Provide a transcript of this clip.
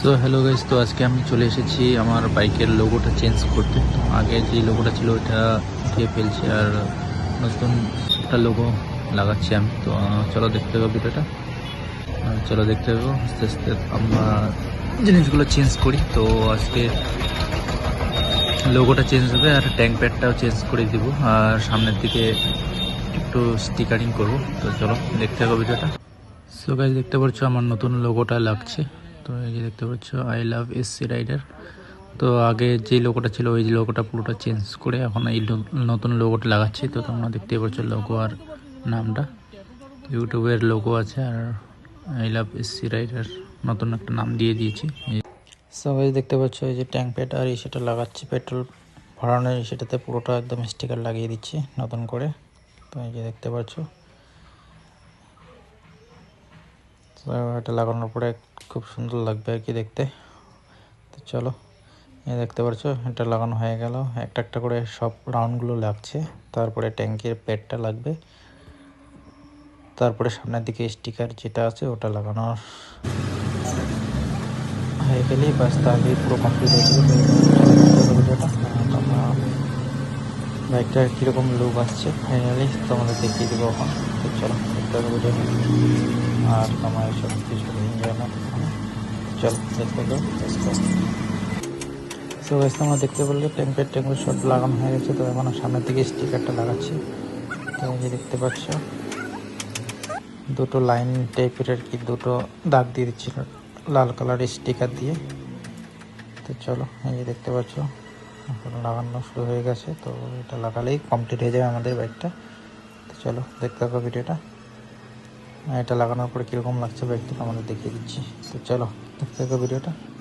So hello guys তো আজকে আমি চলে এসেছি আমার বাইকের লোগোটা চেঞ্জ করতে। আগে যে লোগোটা ছিল ওইটা উঠিয়ে ফেলছি আর নতুন একটা লোগো লাগাচ্ছি আমি। তো চলো দেখতে হবে ভিডিওটা। চলো দেখতে পাবো আস্তে আস্তে আমরা জিনিসগুলো চেঞ্জ করি। তো আজকে লোগোটা চেঞ্জ হবে আর ট্যাঙ্ক প্যাডটাও চেঞ্জ করে দিব। আর সামনের দিকে একটু স্টিকারিং করব। তো চলো দেখতে হবে ভিডিওটা। সো গাইজ দেখতে পাচ্ছ আমার নতুন লোগোটা লাগছে। তো এই যে দেখতে পাচ্ছ? আই লাভ এসসি রাইডার তো আগে যে লোগোটা ছিল, ওই লোগোটা পুরোটা চেঞ্জ করে এখন এই নতুন লোগোটা লাগাচ্ছি। তো তোমরা দেখতে পাচ্ছ লোগো আর নামটা। ইউটিউবের লোগো আছে আর আই লাভ এসসি রাইডার নতুন একটা নাম দিয়ে দিয়েছি। সবাই দেখতে পাচ্ছ, এই যে ট্যাঙ্ক প্যাড আর সেটা লাগাচ্ছি। পেট্রোল ভরানোর সেটাতে পুরোটা একদম স্টিকার লাগিয়ে দিচ্ছি নতুন করে। তো এই যে দেখতে পাচ্ছ। তো এটা লাগানোর পরে খুব সুন্দর লাগবে আর কি দেখতে। তো চলো দেখতে পাচ্ছ এটা লাগানো হয়ে গেল। একটা একটা করে সব রাউন্ডগুলো লাগছে। তারপরে ট্যাঙ্কের প্যাডটা লাগবে। তারপরে সামনের দিকে স্টিকার যেটা আছে, ওটা লাগানোর হয়ে গেলেই বাস তাহলেই পুরো কমপ্লিট হয়ে যাবে। বাইকটার কীরকম লুক আসছে ফাইনালি তোমাদের দেখিয়ে দেবো ওখানে চলো, দেখতে আর তোমার সব কিছু এনজয় না চলো, দেখতে পাবো সো গাইস তোমরা দেখতে বললে ট্যাঙ্কের ট্যাঙ্কের সব লাগানো হয়ে গেছে। তো এখন সামনের দিকে স্টিকারটা লাগাচ্ছি। তো এই যে দেখতে পাচ্ছ, দুটো লাইন টাইপের আর কি দুটো দাগ দিয়ে দিচ্ছিল, লাল কালারের স্টিকার দিয়ে। তো চলো, এই যে দেখতে পাচ্ছ, এখন লাগানো শুরু হয়ে গেছে। তো এটা লাগালেই কমপ্লিট হয়ে যাবে আমাদের বাইকটা তো চলো, দেখতে থাকো ভিডিওটা এটা লাগানোর পরে কীরকম লাগছে বাইকটা আমাদের দেখিয়ে দিচ্ছি। তো চলো দেখতে ভিডিওটা।